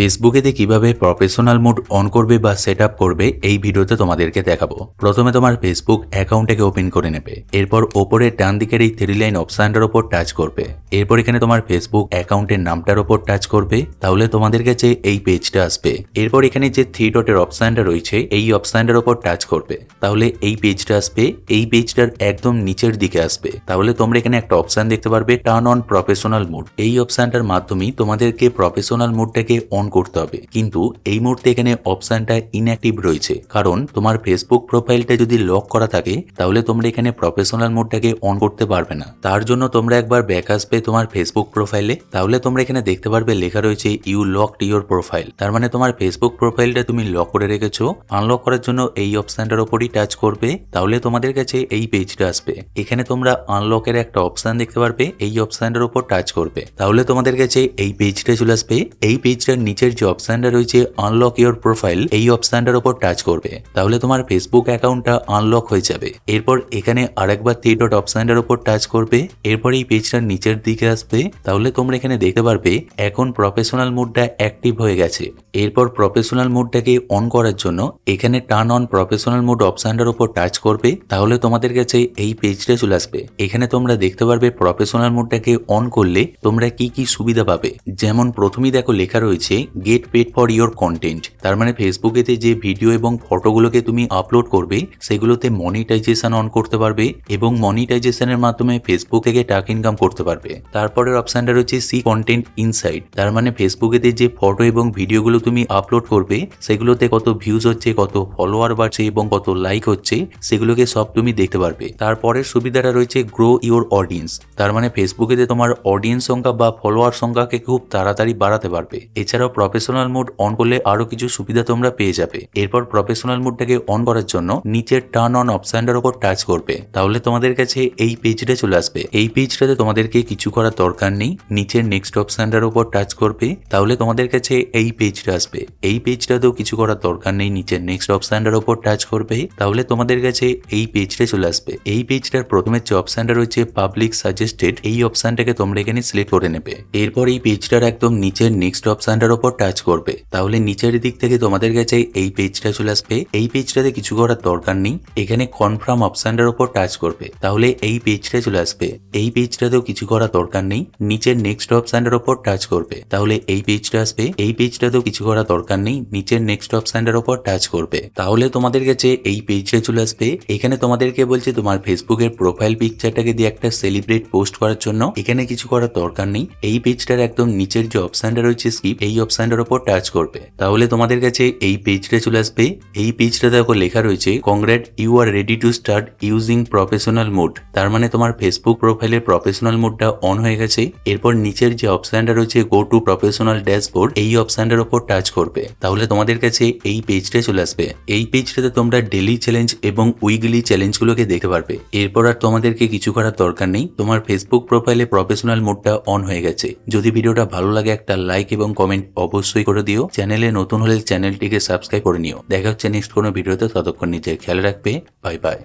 ফেসবুকেতে কীভাবে professional mode on করবে বা সেট করবে, এই ভিডিওতে তোমাদেরকে দেখাবো। প্রথমে তোমার ফেসবুক অ্যাকাউন্টটাকে ওপেন করে নেবে। এরপর ওপরে ডান দিকের এই থ্রি লাইন অপশনটার ওপর টাচ করবে। এরপর এখানে তোমার ফেসবুক অ্যাকাউন্টের নামটার ওপর টাচ করবে। তাহলে তোমাদের কাছে এই পেজটা আসবে। এরপর এখানে যে থ্রি ডটের অপশনটা রয়েছে, এই অপশনটার ওপর টাচ করবে। তাহলে এই পেজটা আসবে। এই পেজটার একদম নিচের দিকে আসবে। তাহলে তোমরা এখানে একটা অপশন দেখতে পারবে টার্ন অন প্রফেশনাল মোড এই অপশনটার মাধ্যমেই তোমাদেরকে প্রফেশনাল মোডটাকে অন করতে হবে। কিন্তু এই মুহূর্তে এখানে অপশনটা ইনঅ্যাক্টিভ রয়েছে। কারণ তোমার ফেসবুক প্রোফাইলটা যদি লক করা থাকে, তাহলে তোমরা এখানে প্রফেশনাল মোডটাকে অন করতে পারবে না। তার জন্য তোমরা একবার ব্যাক আসবে তোমার ফেসবুক প্রোফাইলে তাহলে তোমরা এখানে দেখতে পারবে লেখা রয়েছে ইউ লক ইউর প্রোফাইল তার মানে তোমার ফেসবুক প্রোফাইলটা তুমি লক করে রেখেছো। আনলক করার জন্য এই অপশনটার ওপরই টাচ করবে। তাহলে তোমাদের কাছে এই পেজটা আসবে। এখানে তোমরা আনলকের একটা অপশন দেখতে পারবে। এই অপশনটার উপর টাচ করবে। তাহলে তোমাদের কাছে এই পেজটা চলে আসবে। এই পেজটার নিচের যে অপশনটা রয়েছে আনলক ইওর প্রোফাইল এই অপশনটার উপর টাচ করবে। তাহলে তোমার ফেসবুক অ্যাকাউন্টটা আনলক হয়ে যাবে। এরপর এখানে আরেকবার থ্রি ডট অপশনটার উপর টাচ করবে। এরপর এই পেজটার নিচের দিকে আসবে। তাহলে তোমরা এখানে দেখতে পারবে, এখন প্রফেশনাল মোডটা অ্যাক্টিভ হয়ে গেছে। এরপর প্রফেশনাল মোডটাকে অন করার জন্য এখানে টার্ন অন প্রফেশনাল মোড অপশনটার উপর টাচ করবে। তাহলে তোমাদের কাছে এই পেজটা চলে আসবে। এখানে তোমরা দেখতে পারবে প্রফেশনাল মোডটাকে অন করলে তোমরা কি কি সুবিধা পাবে। যেমন প্রথমেই দেখো লেখা রয়েছে get paid for your content তার মানে ফেসবুকেতে যে ভিডিও এবং ফটোগুলোকে তুমি আপলোড করবে, সেগুলোতে মনিটাইজেশন অন করতে পারবে এবং মনিটাইজেশনের মাধ্যমে ফেসবুক থেকে টাকা ইনকাম করতে পারবে। তারপরের অপশনটা রয়েছে সি কন্টেন্ট ইনসাইড তার মানে ফেসবুকেতে যে ফটো এবং ভিডিওগুলো তুমি আপলোড করবে, সেগুলোতে কত ভিউজ হচ্ছে, কত ফলোয়ার বাড়ছে এবং কত লাইক হচ্ছে, সেগুলোকে সব তুমি দেখতে পারবে। তারপরের সুবিধাটা রয়েছে গ্রো ইওর অডিয়েন্স তার মানে ফেসবুকেতে তোমার অডিয়েন্স সংখ্যা বা ফলোয়ার সংখ্যাকে খুব তাড়াতাড়ি বাড়াতে পারবে। এছাড়াও প্রফেশনাল মোড অন করলে আরও কিছু সুবিধা তোমরা পেয়ে যাবে। এরপর প্রফেশনাল মোডটাকে অন করার জন্য নিচের টার্ন অন অপশনটার উপর টাচ করবে। তাহলে তোমাদের কাছে এই পেজটা চলে আসবে। এই পেজটাতে তোমাদেরকে কিছু করার দরকার নেই। নিচের নেক্সট অপশনটার উপর টাচ করবে। তাহলে তোমাদের কাছে এই পেজটা আসবে। এই পেজটাতেও কিছু করার দরকার নেই। নিচের নেক্সট অপশনটার উপর টাচ করবে। তাহলে তোমাদের কাছে এই পেজটা চলে আসবে। এই পেজটার প্রথমে যে অপশনটা রয়েছে পাবলিক সাজেস্টেড এই অপশনটাকে তোমরা এখানে সিলেক্ট করে নেবে। এরপর এই পেজটার একদম নিচের নেক্সট অপশনটার উপর টাচ করবে। তাহলে নিচের দিক থেকে তোমাদের কাছে এই পেজটা চলে আসবে। এই পেজটাতে কিছু করার দরকার নেই। এখানে কনফার্ম অপশনটার উপর টাচ করবে। তাহলে এই পেজটা চলে আসবে। এই পেজটাতেও কিছু করার দরকার নেই। নিচের নেক্সট অপশনটার উপর টাচ করবে। তাহলে এই পেজটা আসবে। এই পেজটাতেও কিছু করার দরকার নেই। নিচের নেক্সট অপশনটার উপর টাচ করবে। তাহলে তোমাদের কাছে এই পেজটা চলে আসবে। এখানে তোমাদেরকে বলছে তোমার ফেসবুকের প্রোফাইল পিকচারটাকে দিয়ে একটা সেলিব্রেট পোস্ট করার জন্য। এখানে কিছু করার দরকার নেই। এই পেজটার একদম নিচের যে অপশনটা রয়েছে স্কিপ এই অপশনটার উপর টাচ করবে। তাহলে তোমাদের কাছে এই পেজটা চলে আসবে। এই পেজটা দেখো লেখা রয়েছে congrats you are ready to start using professional mode তার মানে তোমার ফেসবুক প্রোফাইলের প্রফেশনাল মোডটা অন হয়ে গেছে। এরপর নিচের যে অপশনটা রয়েছে গো টু প্রফেশনাল ড্যাশবোর্ড এই অপশনটার ওপর টাচ করবে। তাহলে তোমাদের কাছে এই পেজটা চলে আসবে। এই পেজটাতে তোমরা ডেলি চ্যালেঞ্জ এবং উইকলি চ্যালেঞ্জগুলোকে দেখতে পারবে। এরপর আর তোমাদেরকে কিছু করার দরকার নেই। তোমার ফেসবুক প্রোফাইলে প্রফেশনাল মোডটা অন হয়ে গেছে। যদি ভিডিওটা ভালো লাগে, একটা লাইক এবং কমেন্ট অবশ্যই করে দিও। চ্যানেলে নতুন হলে চ্যানেলটিকে সাবস্ক্রাইব করে নিও। দেখা হচ্ছে নেক্সট কোনো ভিডিওতে। ততক্ষণ নিজের খেয়াল রাখবে। Bye bye.